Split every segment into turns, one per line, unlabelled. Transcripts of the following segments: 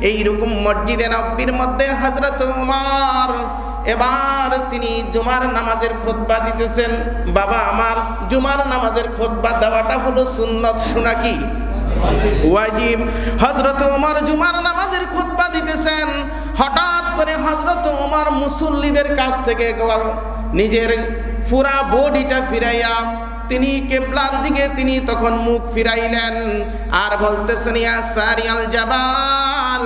এইরকম মসজিদে নব্বীর মধ্যে হজরত উমার। এবার তিনি জুমার নামাজের খোদবা দিতেছেন। বাবা, আমার জুমার নামাজের খোদবা দেওয়াটা হলো সুন্নত, শোনা কি? ওয়াজিব। হজরত জুমার নামাজের খুতবা দিতেছেন। হঠাৎ করে হজরত মুসল্লিদের কাছ থেকে নিজের পুরা বডিটা ফিরাইয়া তিনি কেবলার দিকে, তিনি তখন মুখ ফিরাইলেন আর বলতেছেন, ইয়া সারিয়াল জাবাল,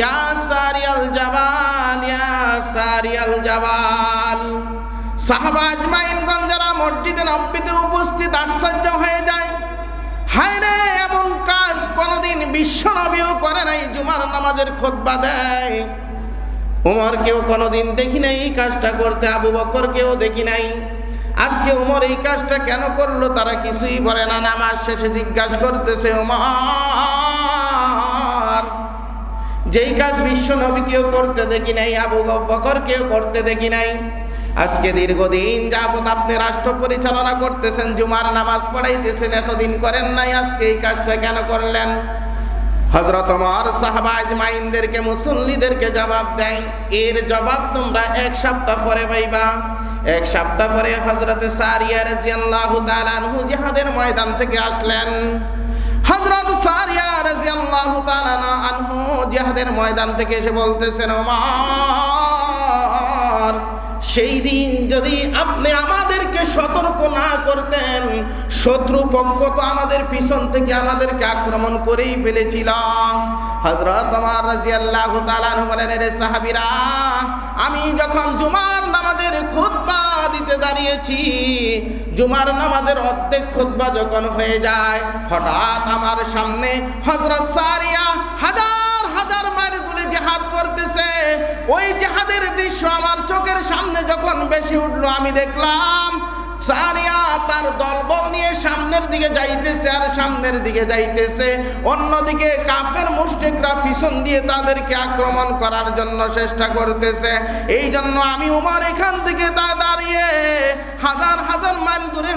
ইয়া সারিয়াল জাবাল, ইয়া সারিয়াল জাবাল। সাহাবা আজমাইনগঞ্জ যারা মসজিদে নব্বীতে উপস্থিত আশ্চর্য হয়ে যায়। হায় রে, এমন কাজ কোনোদিন বিশ্ব নবীও করে নাই, জুমার নামাজের খোদবা দেয়। উমর কেউ কোনোদিন দেখি নাই, এই কাজটা করতে, আবু বকর কেউ দেখি নাই। আজকে উমর এই কাজটা কেন করল তারা কিছুই বলে না, নামাজ শেষে জিজ্ঞাসা করতেছে, উমর, যেই কাজ বিশ্ব নবী কেউ করতে দেখি নাই, আবু বকর কেউ করতে দেখি নাই। আজকে দীর্ঘদিন যাবত আপনি রাষ্ট্র পরিচালনা করতেছেন, জুমার নামাজ পড়াইতেছেন, এতদিন করেন নাই, আজকে এই কাজটা কেন করলেন? হজরত আমার সাহাবা আজমাইনদেরকে, মুসল্লিদেরকে জবাব দেয়, এর জবাব তোমরা এক সপ্তাহ পরে পাইবা। এক সপ্তাহ পরে হজরত সারিয়া রাজিয়াল্লাহু তাআলা আনহু জিহাদের ময়দান থেকে আসলেন। হজরত সারিয়া রাজিয়াল্লাহু তাআলা আনহু জিহাদের ময়দান থেকে এসে বলতেছেন, ওমর, সেই দিন যদি আপনি আমাদেরকে সতর্ক না করতেন, শত্রু পক্ষ তো আমাদের পিছন থেকে আমাদেরকে আক্রমণ করেই ফেলেছিল। হজরত আমার রাজিয়াল্লাহু তাআলা আনহু বলেন রে সাহাবীরা, আমি যখন নামাজের খুতবা দিতে দাঁড়িয়েছি। জুমার নামাজের অর্ধেক খুতবা যখন হয়ে যায়, হঠাৎ আমার সামনে হজরত সারিয়া হাজার হাজার মাইল তুলে জেহাদ করতেছে। ওই জেহাদের দৃশ্য আমার চোখের সামনে যখন বেশি উঠল, আমি দেখলাম সারিয়া তার নিয়ে সামনের দিকে যাইতেছে আর সামনের দিকে যাইতেছে। অন্যদিকে তাদেরকে আক্রমণ করার জন্য চেষ্টা করতেছে। এই জন্য আমি এখান থেকে তা দাঁড়িয়ে হাজার হাজার মাইল দূরে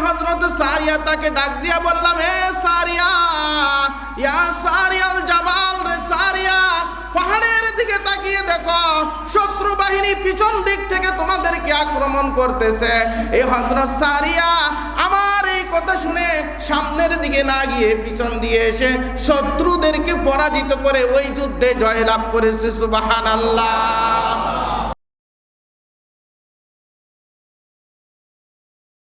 সারিয়া তাকে ডাক দিয়া বললাম, এ সারিয়া, ইয়া সারিয়াল রে সারিয়া, পাহাড়ের দিকে তাকিয়ে দেখো, শত্রু বাহিনী পিছন দিক থেকে তোমাদেরকে আক্রমণ করতেছে। এই হজরত সারিয়া আমার এই কথা শুনে সামনের দিকে না গিয়ে পিছন দিয়ে এসে শত্রুদেরকে পরাজিত করে ওই যুদ্ধে জয়লাভ করেছে সুবাহান আল্লাহ